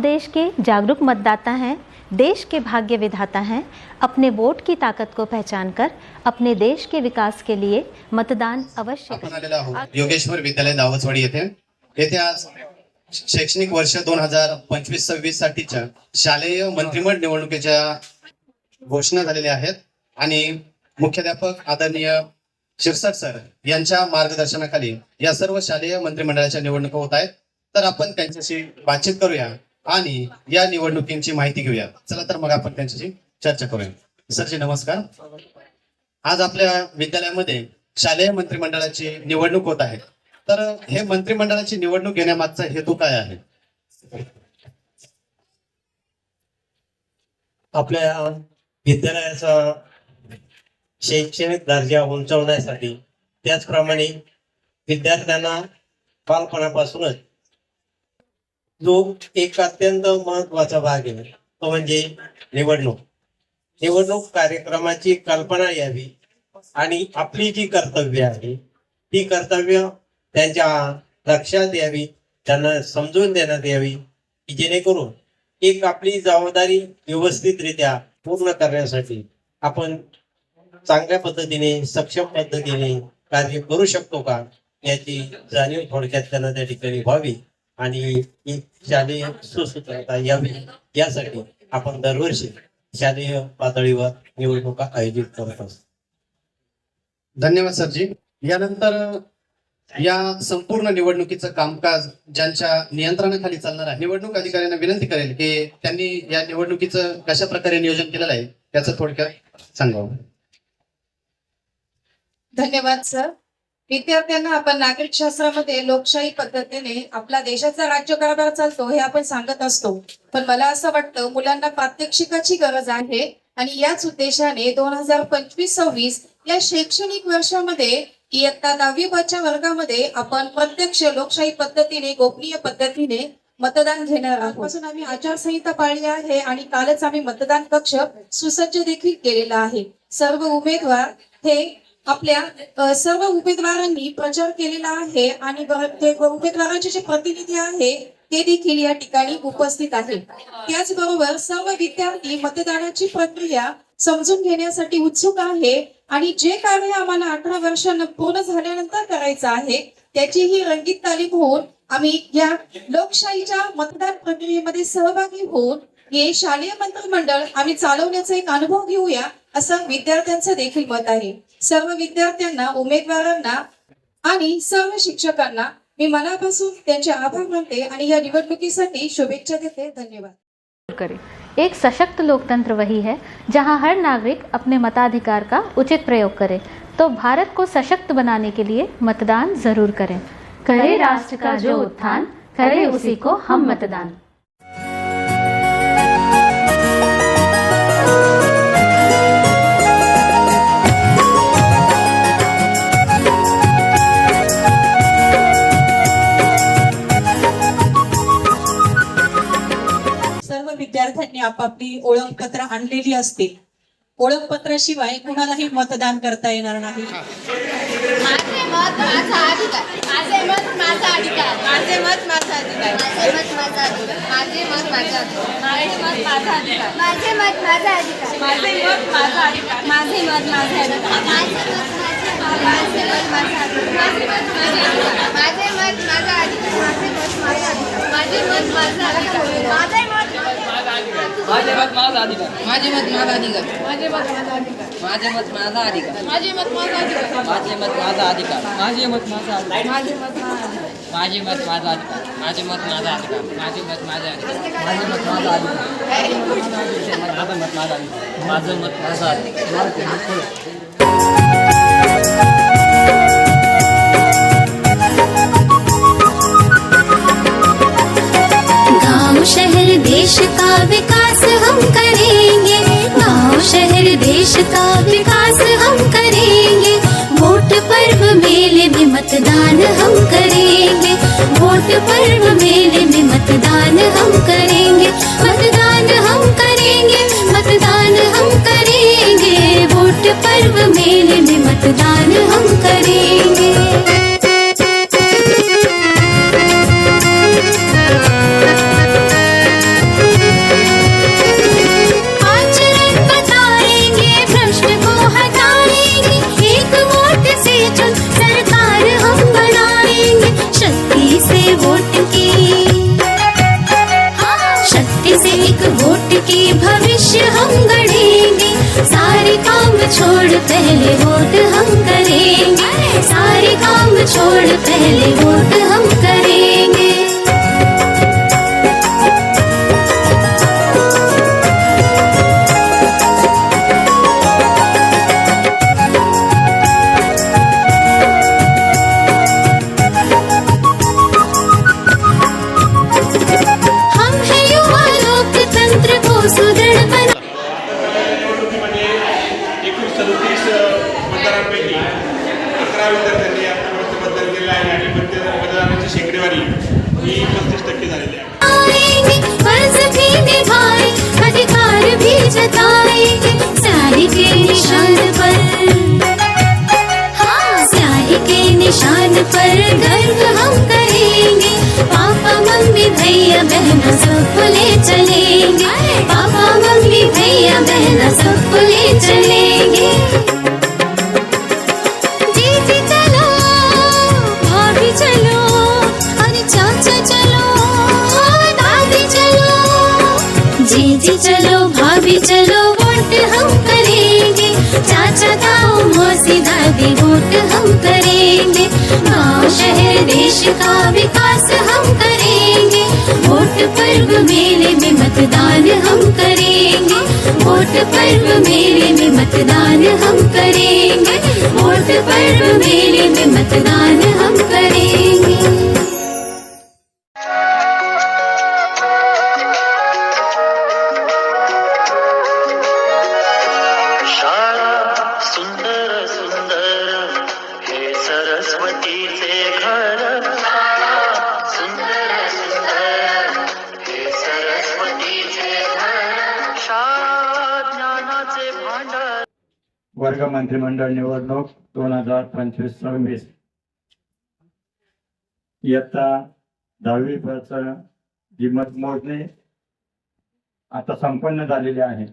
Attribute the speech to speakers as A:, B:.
A: देश के जागरूक मतदाता हैं देश के भाग्य विधाता हैं अपने वोट की ताकत को पहचान कर अपने देश के विकास के लिए मतदान अवश्य
B: आपण
A: करें।
B: आलेलो आहोत. योगेश्वर विद्यालय दावसवाडी येथे. येथे आज शैक्षणिक वर्ष दोन हजार पंचवीस सव्वीस साठीच्या शालेय मंत्रिमंडळ निवडणुकीच्या घोषणा झालेल्या आहेत. आणि मुख्याध्यापक आदरणीय शिरसाट सर यांच्या मार्गदर्शनाखाली या सर्व शालेय मंत्रिमंडळाच्या निवडणुका होत आहेत. तर आपण त्यांच्याशी बातचीत करूया. आणि या निवडणुकींची माहिती घेऊया चला तर मग आपण त्यांच्याशी चर्चा करूया. सरजी नमस्कार. आज आपल्या विद्यालयामध्ये शालेय मंत्रिमंडळाची निवडणूक होत आहे. तर हे मंत्रिमंडळाची निवडणूक घेण्यामागचा हेतू काय आहे?
C: आपल्या विद्यालयाचा शैक्षणिक दर्जा उंचावण्यासाठी त्याचप्रमाणे विद्यार्थ्यांना बालपणापासूनच जो एक अत्यंत महत्त्वाचा भाग आहे तो म्हणजे निवडणूक. निवडणूक कार्यक्रमाची कल्पना यावी आणि आपली जी कर्तव्य आहे ती कर्तव्य त्यांच्या लक्षात यावी त्यांना समजून देण्यात यावी की जेणेकरून एक आपली जबाबदारी व्यवस्थितरित्या पूर्ण करण्यासाठी आपण चांगल्या पद्धतीने सक्षम पद्धतीने कार्य करू शकतो का याची जाणीव थोडक्यात त्यांना त्या ठिकाणी व्हावी. आणि शालेय सुसूत्रता यावी यासाठी आपण दरवर्षी शालेय पातळीवर निवडणुका आयोजित करत असतो.
B: धन्यवाद सरजी. यानंतर या संपूर्ण निवडणुकीचं कामकाज ज्यांच्या नियंत्रणाखाली चालणार आहे निवडणूक अधिकाऱ्यांना विनंती करेल की त्यांनी या निवडणुकीचं कशा प्रकारे नियोजन केलेलं आहे त्याचं थोडक्यात सांगावं.
D: धन्यवाद सर. विद्यार्थ्यांना आपण नागरिक शास्त्रामध्ये लोकशाही पद्धतीने आपला देशाचा राज्यकारभार चालतो हे आपण सांगत असतो. पण मला असं वाटतं मुलांना प्रात्यक्षिकाची गरज आहे आणि याच उद्देशाने दोन हजार पंचवीस सव्वीस या शैक्षणिक वर्षामध्ये इयत्ता दहावी बच्या वर्गामध्ये आपण प्रत्यक्ष लोकशाही पद्धतीने गोपनीय पद्धतीने मतदान घेणार आहोत. आम्ही आचारसंहिता पाळली आहे आणि कालच आम्ही मतदान कक्ष सुसज्ज देखील केलेला आहे. सर्व उमेदवार हे आपल्या सर्व उमेदवारांनी प्रचार केलेला आहे आणि उमेदवारांचे जे प्रतिनिधी आहे ते देखील या ठिकाणी उपस्थित आहेत. त्याचबरोबर सर्व विद्यार्थी मतदानाची प्रक्रिया समजून घेण्यासाठी उत्सुक आहे आणि जे कार्य आम्हाला अठरा वर्षांना पूर्ण झाल्यानंतर करायचं आहे त्याची ही रंगीत तालीम होऊन आम्ही या लोकशाहीच्या मतदान प्रक्रियेमध्ये सहभागी होऊन हे शालेय मंत्रिमंडळ आम्ही चालवण्याचा एक अनुभव घेऊया. असं विद्यार्थ्यांचं देखील मत आहे. सर्व विद्यार्थ्यांना उमेदवारांना आणि सर्व शिक्षकांना मी मनापासून त्यांचे आभार मानते आणि या निवडणुकीसाठी शुभेच्छा देते. धन्यवाद.
A: करें. एक सशक्त लोकतंत्र वही है जहां हर नागरिक अपने मताधिकार का उचित प्रयोग करे। तो भारत को सशक्त बनाने के लिए मतदान जरूर करें। करे राष्ट्र का जो उत्थान करे उसी को हम मतदान।
E: आपापली ओळखपत्र आणलेली असतील ओळखपत्राशिवाय कुणालाही मतदान करता येणार नाही
F: माझे मत माझा अधिकार माझे मत माझा अधिकार माझे मत माझा अधिकार माझे मत माझा अधिकार माझे मत माझा अधिकार माझे मत माझा अधिकार माझे मत माझा अधिकार माझे मत माझा अधिकार माझे मत माझा अधिकार माझे मत माझा अधिकार माझे मत माझा अधिकार माझे मत माझा अधिकार माझे मत माझा अधिकार माझे मत माझा अधिकार माझे मत माझा अधिकार
G: गांव शहर देश का विकास हम करेंगे। गांव शहर देश का विकास हम करेंगे। वोट पर्व मेले में मतदान हम करेंगे। वोट पर्व मेले में मतदान हम करेंगे। मतदान हम करेंगे मतदान हम करेंगे। वोट पर्व मेले में मतदान हम करेंगे। छोड़ पहले वोट हम करेंगे। सारे काम छोड़ पहले वोट हम करेंगे। निशान पर। हाँ स्याही के निशान पर गर्व हम करेंगे। पापा, मम्मी, भैया ले चलेंगे। पापा, मम्मी, भैया ले चलेंगे। चलो चाचा, चलो चलो। चलो, भाभी, चलो दादी हम करेंगे। गाँव शहर देश का विकास हम करेंगे। वोट पर्व मेले में मतदान हम करेंगे। वोट पर्व मेले में मतदान हम करेंगे। वोट पर्व मेले में मतदान हम करेंगे।
H: वर्ग मंत्रिमंडळ निवडणूक दोन हजार पंचवीस सव्वीस. इयत्ता दहावी पर्यंत जी मतमोजणी आता संपन्न झालेली आहे.